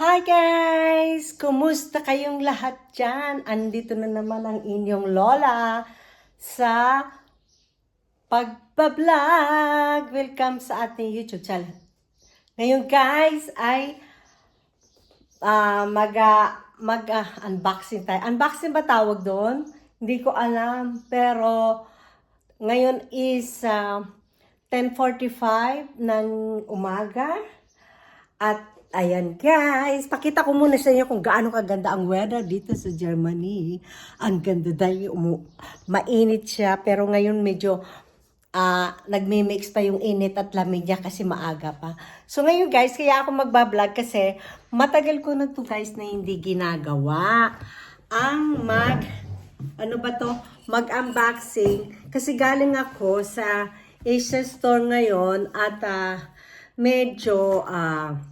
Hi guys! Kumusta kayong lahat dyan? Andito na naman ang inyong lola sa pagbablog. Welcome sa ating YouTube channel. Ngayon guys ay ah, mag, ah, mag ah, unboxing tayo. Unboxing ba tawag doon? Hindi ko alam. Pero ngayon is ah, 10.45 ng umaga. At ayan guys, pakita ko muna sa inyo kung gaano kaganda ang weather dito sa Germany. Ang ganda dahil umu- mainit siya pero ngayon medyo ah nagmi-mix pa yung init at lamig niya kasi maaga pa. So ngayon guys, kaya ako magbablog kasi matagal ko na to guys na hindi ginagawa. Ang mag, ano ba to? Mag-unboxing. Kasi galing ako sa Asia Store ngayon at ah, medyo eh,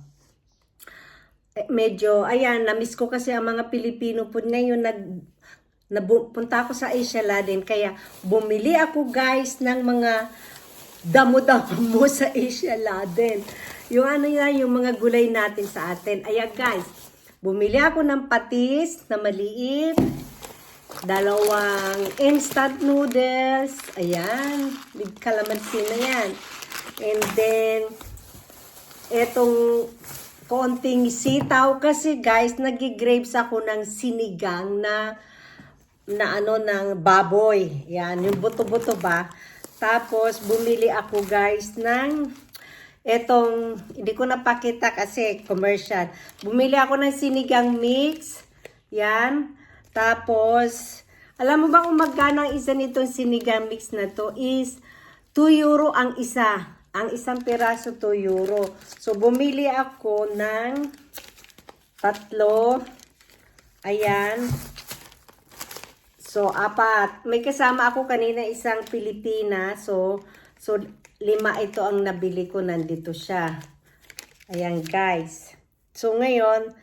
medyo ayan na-miss ko kasi ang mga Pilipino po ngayon nag napunta ako sa Asia Laden kaya bumili ako guys ng mga damo-damo mo sa Asia Laden. Yung ano yan, yung mga gulay natin sa atin. Ayan guys, bumili ako ng patis na maliit, dalawang instant noodles, ayan, big calamansi na yan. And then, etong konting sitaw kasi guys, nagigrapes ako ng sinigang na na ano ng baboy. Yan, yung buto-buto ba? Tapos bumili ako guys ng etong hindi ko napakita kasi commercial. Bumili ako ng sinigang mix. Yan. Tapos alam mo ba kung magkano ang isa nitong sinigang mix na to is 2 euro ang isa. Ang isang piraso 2 euro. So, bumili ako ng tatlo. Ayan. So, apat. May kasama ako kanina isang Pilipina. So, so lima ito ang nabili ko. Nandito siya. Ayan, guys. So, ngayon,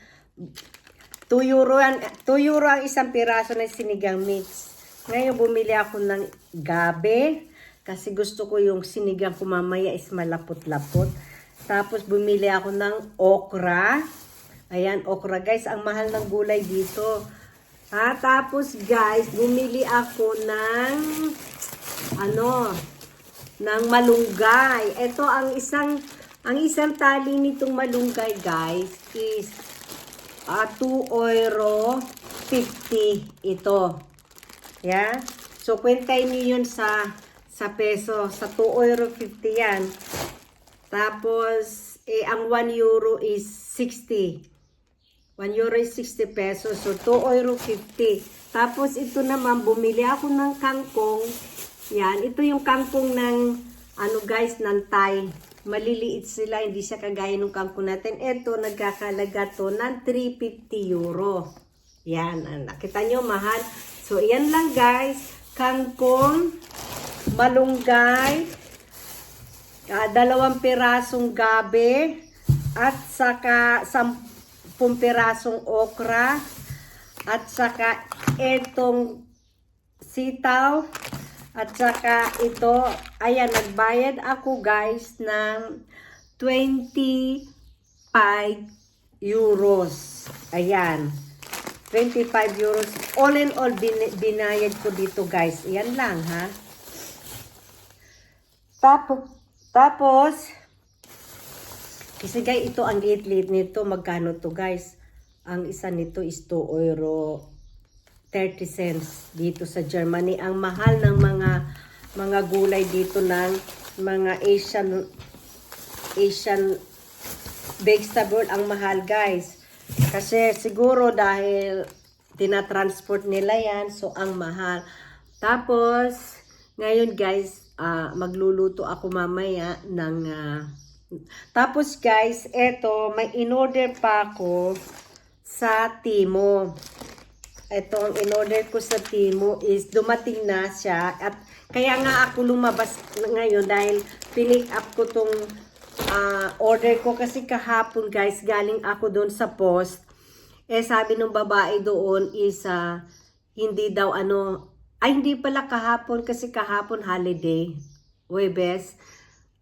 2 euro, ang, 2 euro ang isang piraso ng sinigang mix. Ngayon, bumili ako ng gabe. Kasi gusto ko yung sinigang ko mamaya is malapot-lapot. Tapos, bumili ako ng okra. Ayan, okra. Guys, ang mahal ng gulay dito. Ha, tapos guys, bumili ako ng ano, ng malunggay. Ito ang isang ang isang tali nitong malunggay, guys, is ah 2 euro 50 ito. Yeah? So, kwentahin niyo yun sa sa peso. Sa 2 euro 50 yan. Tapos, eh, ang 1 euro is 60. 1 euro is 60 pesos. So, 2 euro 50. Tapos, ito naman, bumili ako ng kangkong. Yan. Ito yung kangkong ng, ano guys, ng Thai. Maliliit sila. Hindi siya kagaya ng kangkong natin. Ito, nagkakalaga to ng 350 euro. Yan. Nakita nyo, mahal. So, yan lang guys. Kangkong, malunggay, ah, dalawang pirasong gabi, at saka sampung pirasong okra, at saka itong sitaw, at saka ito, ayan, nagbayad ako guys ng 25 euros. Ayan. 25 euros. All in all, bin- binayad ko dito guys. Ayan lang ha. Tapos, tapos, kasi guys, ito ang liit-liit nito. Magkano to guys? Ang isa nito is 2 euro 30 cents dito sa Germany. Ang mahal ng mga mga gulay dito ng mga Asian Asian vegetable ang mahal guys. Kasi siguro dahil tinatransport nila yan, so ang mahal. Tapos, ngayon guys, ah, magluluto ako mamaya ng... ah, tapos guys, eto, may in-order pa ako sa Timo. Ito ang in-order ko sa Timo is dumating na siya at kaya nga ako lumabas ngayon dahil pinick up ko tong ah, order ko kasi kahapon guys galing ako doon sa post eh sabi ng babae doon is ah, hindi daw ano ay hindi pala kahapon kasi kahapon holiday. Webes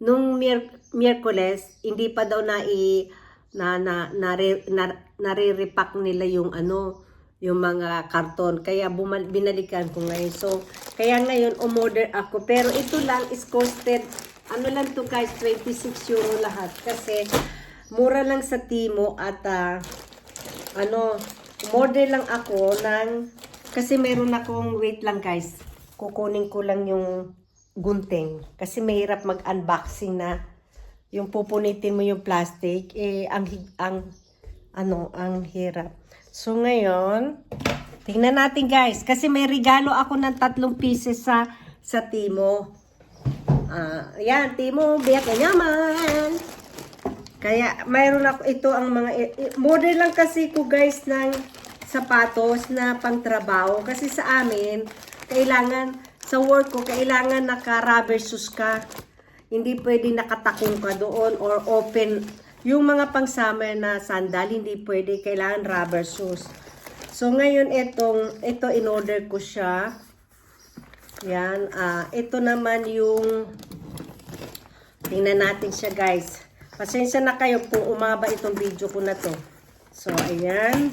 nung Mier- Miyerkules hindi pa daw na i na na nare, na, nare-repack nila yung ano yung mga karton. Kaya bumal, binalikan ko ngayon. So kaya ngayon umorder ako. Pero ito lang is costed ano lang to guys 26 euro lahat. Kasi mura lang sa Timo at ah, ano umorder lang ako ng kasi meron akong wait lang guys kukunin ko lang yung gunting. Kasi mahirap mag-unboxing na yung pupunitin mo yung plastic eh ang ang ano ang hirap. So ngayon tingnan natin guys. Kasi may regalo ako ng tatlong pieces sa sa Timo. Ah yan Timo biyak ka naman. Kaya mayroon ako ito ang mga i- i- model lang kasi ko guys ng sapatos na pangtrabaho kasi sa amin kailangan sa work ko kailangan naka rubber shoes ka hindi pwede nakatakong ka doon or open yung mga pang summer na sandal hindi pwede kailangan rubber shoes so ngayon itong ito in order ko siya yan ah ito naman yung Tingnan natin siya guys. Pasensya na kayo kung umaba itong video ko na to. So, ayan.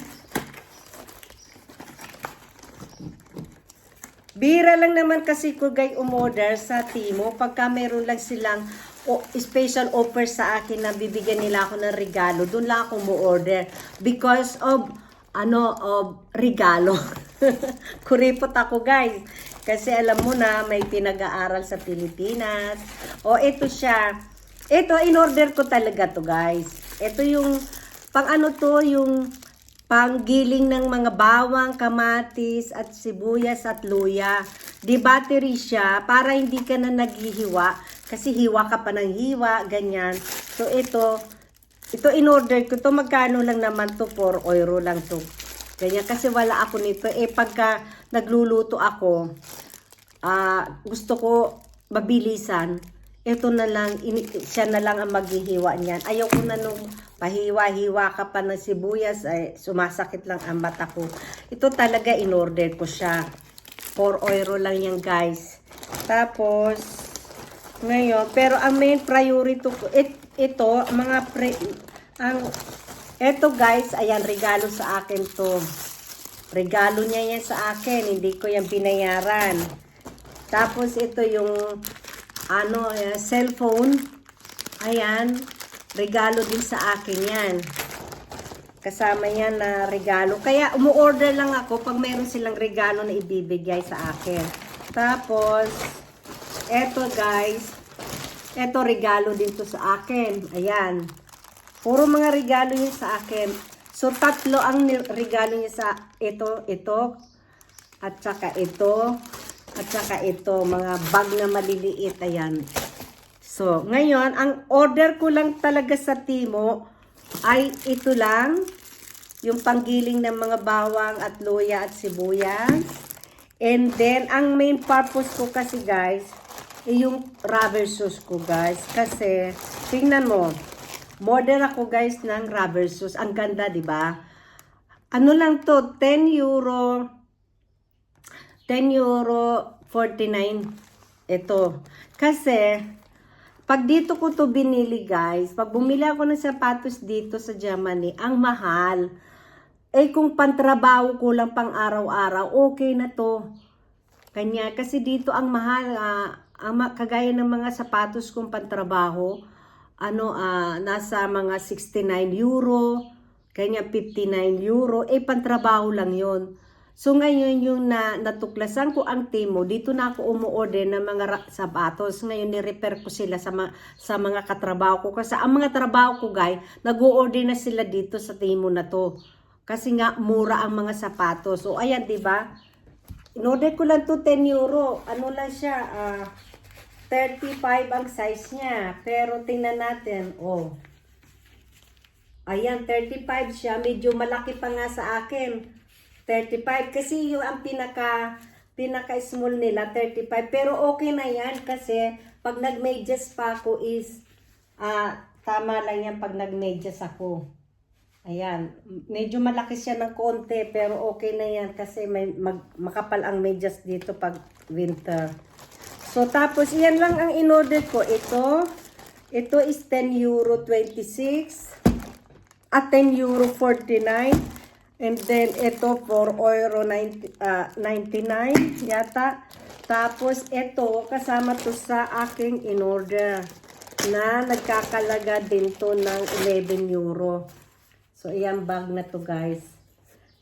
Bira lang naman kasi ko guys umorder sa Timo pagka meron lang silang o, special offer sa akin na bibigyan nila ako ng regalo. Doon lang ako mo-order because of ano of regalo. Kuripot ako guys. Kasi alam mo na may pinag-aaral sa Pilipinas. O ito siya. Ito in-order ko talaga to guys. Ito yung pang ano to yung panggiling ng mga bawang, kamatis, at sibuyas at luya. Di battery siya para hindi ka na naghihiwa kasi hiwa ka pa ng hiwa, ganyan. So ito, ito in-order ko to magkano lang naman to 4 euro lang to. Ganyan kasi wala ako nito. Eh pagka nagluluto ako, ah gusto ko mabilisan. Ito na lang, siya na lang ang maghihiwa niyan. Ayoko na nung pahiwa-hiwa ka pa ng sibuyas, ay sumasakit lang ang mata ko. Ito talaga in-order ko siya. 4 euro lang yan guys. Tapos, ngayon, pero ang main priority ko, it, ito, mga pre, ang, eto guys, ayan, regalo sa akin to. Regalo niya yan sa akin, hindi ko yan binayaran. Tapos ito yung, ano, eh, cellphone. Ayan, regalo din sa akin yan. Kasama yan na regalo. Kaya umu-order lang ako pag mayroon silang regalo na ibibigay sa akin. Tapos, eto guys, eto regalo din to sa akin. Ayan. Puro mga regalo yun sa akin. So, tatlo ang regalo niya sa ito, ito, at saka ito, at saka ito, mga bag na maliliit. Ayan. So, ngayon, ang order ko lang talaga sa Timo ay ito lang. Yung panggiling ng mga bawang at luya at sibuyas. And then, ang main purpose ko kasi guys, ay yung rubber shoes ko guys. Kasi, tingnan mo, model ako guys ng rubber shoes. Ang ganda, di ba? Ano lang to, 10 euro, 10 euro 49 ito. Kasi, pag dito ko to binili guys, pag bumili ako ng sapatos dito sa Germany, ang mahal. Eh kung pantrabaho ko lang pang araw-araw, okay na to. Kanya, kasi dito ang mahal, ah, ang kagaya ng mga sapatos kong pantrabaho, ano, ah, nasa mga 69 euro, kanya 59 euro, eh pantrabaho lang yon So ngayon yung na, natuklasan ko ang Timo, dito na ako umuorder ng mga sapatos. Ngayon ni-repair ko sila sa, ma- sa mga katrabaho ko. Kasi ang mga trabaho ko guys, nag-order na sila dito sa Timo na to. Kasi nga mura ang mga sapatos. So ayan, 'di ba? In-order ko lang to 10 euro. Ano lang siya? ah 35 ang size niya. Pero tingnan natin. Oh. Ayan, 35 siya. Medyo malaki pa nga sa akin. 35. Kasi yung ang pinaka, pinaka small nila, 35. Pero okay na yan kasi pag nag-medyas pa ako is, ah, tama lang yan pag nag-medyas ako. Ayan, medyo malaki siya ng konti pero okay na yan kasi may mag, makapal ang medyas dito pag winter. So tapos iyan lang ang in-order ko. Ito, ito is 10 euro 26. at 10 euro 49. And then ito 4 euro 90, ah, 99 yata. Tapos ito kasama to sa aking in order na nagkakalaga din to ng 11 euro. So ayan bag na to guys.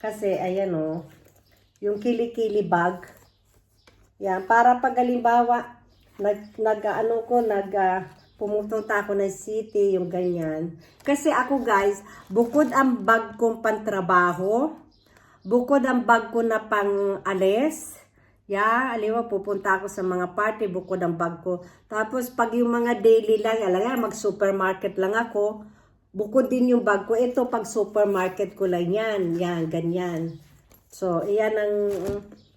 Kasi ayan oh, yung kilikili bag. Yan, para pag halimbawa, nag, nag ano ko, nag, ah, pumupunta ako ng city, yung ganyan. Kasi ako guys, bukod ang bag kong pantrabaho, bukod ang bag ko na pang alis, ya, aliwa, pupunta ako sa mga party, bukod ang bag ko. Tapos pag yung mga daily lang, alam nga, mag-supermarket lang ako, bukod din yung bag ko. Ito, pag supermarket ko lang yan, yan, ganyan. So, iyan ang,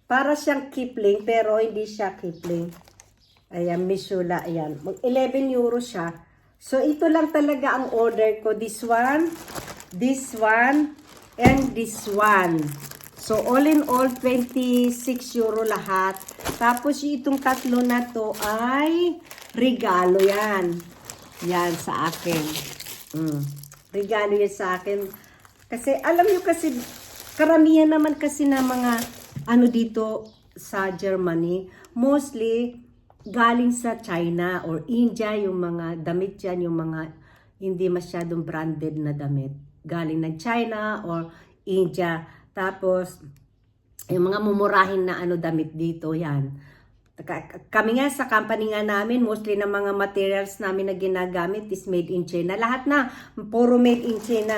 para siyang Kipling, pero hindi siya Kipling. Ayan, Mishula, ayan. Mag 11 euro siya. So, ito lang talaga ang order ko. This one, this one, and this one. So, all in all, 26 euro lahat. Tapos, itong tatlo na to ay regalo yan. Yan, sa akin. Mm. Regalo yan sa akin. Kasi, alam nyo kasi, karamihan naman kasi na mga, ano dito sa Germany, mostly, galing sa China or India, yung mga damit yan, yung mga hindi masyadong branded na damit. Galing ng China or India. Tapos, yung mga mumurahin na ano damit dito, yan. Ka- Kami nga sa company nga namin, mostly ng mga materials namin na ginagamit is made in China. Lahat na, puro made in China.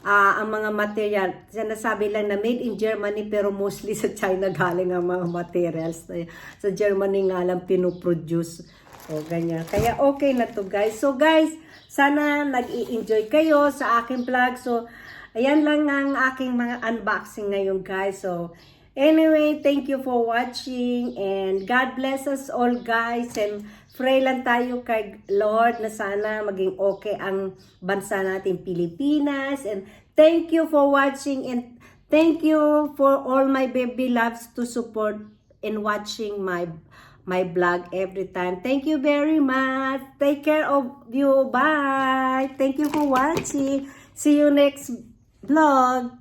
Ah, ang mga material, sinasabi lang na made in Germany pero mostly sa China galing ang mga materials. Sa Germany nga lang pinoproduce. O ganyan. Kaya okay na to guys. So guys, sana nag-i-enjoy kayo sa aking vlog. So, ayan lang ang aking mga unboxing ngayon guys. So, anyway, thank you for watching and God bless us all guys and pray lang tayo kay Lord na sana maging okay ang bansa natin Pilipinas and thank you for watching and thank you for all my baby loves to support and watching my my vlog every time. Thank you very much. Take care of you. Bye. Thank you for watching. See you next vlog.